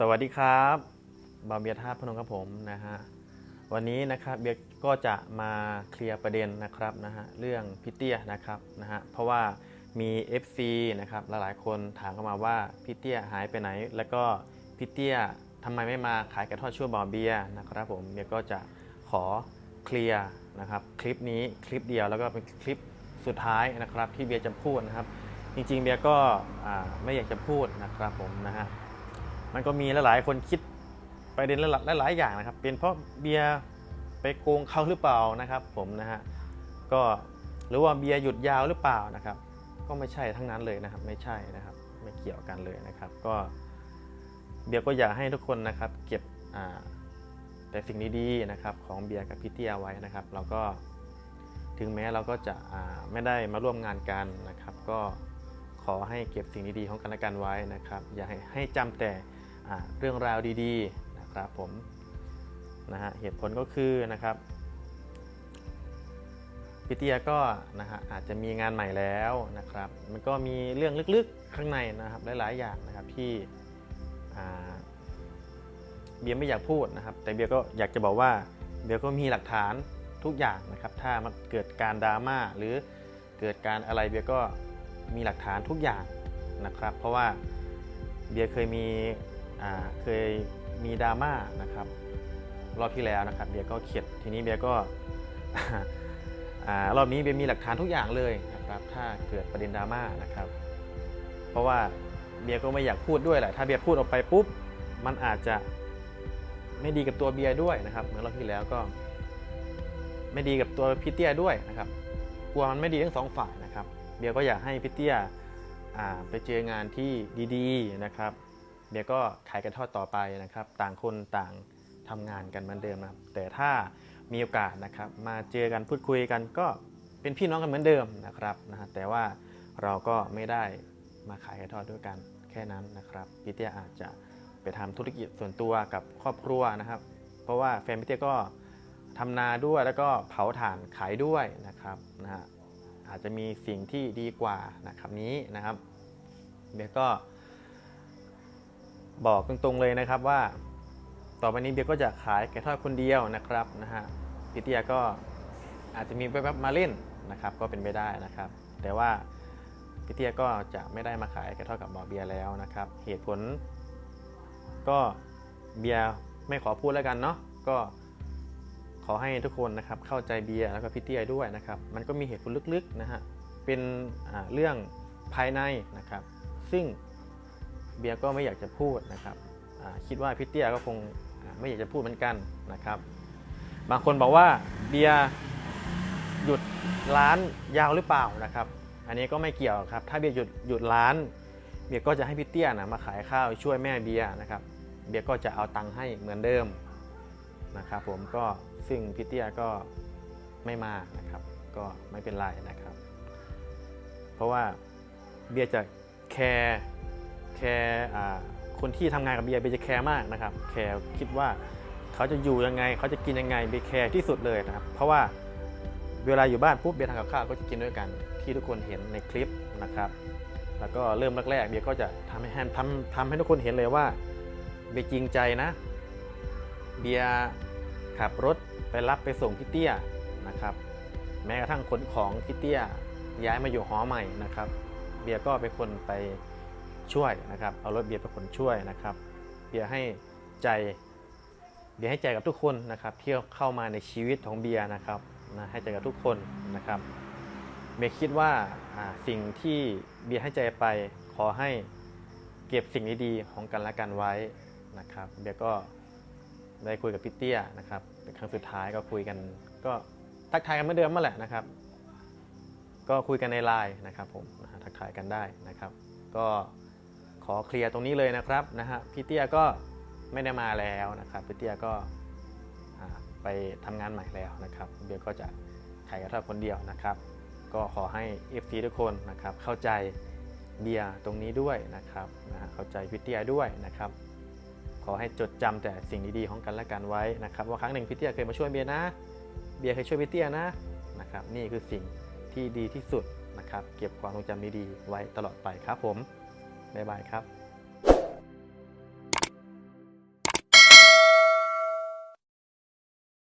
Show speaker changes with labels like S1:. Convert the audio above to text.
S1: สวัสดีครับบาเบียร์ท่าพนมครับผมนะฮะวันนี้นะครับเบียก็จะมาเคลียร์ประเด็นนะครับนะฮะเรื่องพี่เตี้ยนะครับนะฮะเพราะว่ามี FC นะครับหลายๆคนถามเข้ามาว่าพี่เตี้ยหายไปไหน แล้วก็พี่เตี้ยทำไมไม่มาขายกระทอดชั่วบาเบียนะครับผมเบียก็จะขอเคลียร์นะครับคลิปนี้คลิปเดียวแล้วก็เป็นคลิปสุดท้ายนะครับที่เบียจะพูดนะครับ จริงๆเบียก็ไม่อยากจะพูดนะครับผมนะฮะ มันก็มีหลายๆคนคิดประเด็นหลายๆอย่างนะครับ เป็นเพราะเบียร์ไปโกงเขาหรือเปล่านะครับ ผมนะฮะก็หรือว่าเบียร์หยุดยาวหรือเปล่านะครับ ก็ไม่ใช่ทั้งนั้นเลยนะครับ ไม่ใช่นะครับ ไม่เกี่ยวกันเลยนะครับ ก็เบียร์ก็อยากให้ทุกคนนะครับ เก็บแต่สิ่งดีๆนะครับของเบียร์กับพี่เตี้ยไว้นะครับเราก็ถึงแม้เราก็จะไม่ได้มาร่วมงานกันนะครับ ก็ขอให้เก็บสิ่งดีๆของกันและกันไว้นะครับ อย่าให้ให้จำแต่ เรื่องราวดีๆนะครับผมนะฮะเหตุผลก็คือนะครับพี่เตียก็นะฮะอาจจะมีงานใหม่แล้วนะครับ มันก็มีเรื่องลึกๆข้างในนะครับหลายๆอย่างนะครับที่เบียร์ไม่อยากพูดนะครับ แต่เบียร์ก็อยากจะบอกว่าเบียร์ก็มีหลักฐานทุกอย่างนะครับ ถ้ามันเกิดการดราม่าหรือเกิดการอะไรเบียร์ก็มีหลักฐานทุกอย่างนะครับ เพราะว่าเบียร์เคยมี เคยมีดราม่านะครับรอบที่แล้วนะครับเบียร์ก็เข็ดทีนี้เบียร์ก็รอบนี้เบียร์มีหลักฐานทุกอย่างเลยนะครับถ้าเกิดประเด็นดราม่านะครับ เพราะว่าเบียร์ก็ไม่อยากพูดด้วยแหละถ้าเบียร์พูดออกไปปุ๊บมันอาจจะไม่ดีกับตัวเบียร์ด้วยนะครับ เหมือนรอบที่แล้วก็ ไม่ดีกับตัวพี่เตี้ยด้วยนะครับกลัวมันไม่ดีทั้งสองฝ่ายนะครับ เบียร์ก็อยากให้พี่เตี้ยไปเจองานที่ดีๆนะครับ เบียร์ก็ขายกันทอดต่อไปนะครับ ต่างคนต่างทำงานกันเหมือนเดิมนะครับ แต่ถ้ามีโอกาสนะครับ มาเจอกันพูดคุยกันก็เป็นพี่น้องกันเหมือนเดิมนะครับนะฮะแต่ว่าเราก็ไม่ได้มาขายไก่ทอดด้วยกันแค่นั้นนะครับพี่เตี้ยอาจจะไปทำธุรกิจส่วนตัวกับครอบครัวนะครับ เพราะว่าแฟนพี่เตี้ยก็ทำนาด้วยแล้วก็เผาถ่านขายด้วยนะครับนะฮะอาจจะมีสิ่งที่ดีกว่านะครับนี้นะครับเบียร์ก็ บอกตรงๆเลยนะครับว่า ต่อไปนี้เบียร์ก็จะขายไก่ทอดคนเดียวนะครับนะฮะพี่เตียก็อาจจะมีแป๊บๆมาเล่นนะครับ ก็เป็นไปได้นะครับ แต่ว่าพี่เตียก็จะไม่ได้มาขายไก่ทอดกับบอเบียร์แล้วนะครับ เหตุผล ก็เบียร์ไม่ขอพูดแล้วกันเนาะก็ขอให้ทุกคนนะครับเข้าใจเบียร์แล้วก็พี่เตียด้วยนะครับ มันก็มีเหตุผลลึกๆนะฮะเป็นเรื่องภายในนะครับ ซึ่ง เบียร์ก็ไม่อยากจะพูดนะครับคิดว่าพี่เตี้ยก็คงไม่อยากจะพูดเหมือนกันนะครับ บางคนบอกว่าเบียร์หยุดร้านยาวหรือเปล่านะครับ อันนี้ก็ไม่เกี่ยวครับ ถ้าเบียร์หยุดหยุดร้าน เบียร์ก็จะให้พี่เตี้ยนะมาขายข้าวช่วยแม่เบียร์นะครับ เบียร์ก็จะเอาตังค์ให้เหมือนเดิมนะครับ ผมก็ซึ่งพี่เตี้ยก็ไม่มานะครับ ก็ไม่เป็นไรนะครับ เพราะว่าเบียร์จะแคร์ ร์คนที่ทำงานกับเบียร์เบียร์จะแคร์มากนะครับแคร์คิดว่าเขาจะอยู่ยังไง เขาจะกินยังไงเบียร์แคร์ที่สุดเลยนะครับ เพราะว่าเวลาอยู่บ้านปุ๊บเบียร์ทำกับข้าวก็จะกินด้วยกันที่ทุกคนเห็นในคลิปนะครับ แล้วก็เริ่มแรกๆเบียร์ก็จะทำให้ทำทำให้ทุกคนเห็นเลยว่าเบียร์จริงใจนะ เบียร์ขับรถไปรับไปส่งพี่เตี้ยนะครับแม้กระทั่งขนของพี่เตี้ยย้ายมาอยู่หอใหม่นะครับ เบียร์ก็เป็นคนไป ช่วยนะครับ เอารถเบียร์เป็นคนช่วยนะครับ เบียร์ให้ใจ เบียร์ให้ใจกับทุกคนนะครับที่เข้ามาในชีวิตของเบียร์นะครับนะให้ใจกับทุกคนนะครับ เบียร์คิดว่าสิ่งที่เบียร์ให้ใจไป ขอให้เก็บสิ่งดีๆของกันและกันไว้นะครับ เบียร์ก็ได้คุยกับพี่เตี้ยนะครับเป็นครั้งสุดท้ายก็คุยกัน ก็ทักทายกันเหมือนเดิมมาแหละนะครับ ก็คุยกันในไลน์นะครับผมทักทายกันได้นะครับ ก็ ขอเคลียร์ตรงนี้เลยนะครับนะฮะพี่เตี้ยก็ไม่ได้มาแล้วนะครับพี่เตี้ยก็ไปทำงานใหม่แล้วนะครับเบียร์ก็จะขายกระทอดคนเดียวนะครับ ก็ขอให้ f อทุกคนนะครับเข้าใจเบียร์ตรงนี้ด้วยนะครับนะฮะเข้าใจพี่เตี้ยด้วยนะครับ ขอให้จดจำแต่สิ่งดีๆของกันและกันไว้นะครับว่าครั้งหนึ่งพี่เตี้ยเคยมาช่วยเบียร์นะ เบียร์เคยช่วยพี่เตี้ยนะนะครับนี่คือสิ่งที่ดีที่สุดนะครับ เก็บความทรงจำดีๆไว้ตลอดไปครับผม บ๊ายบายครับ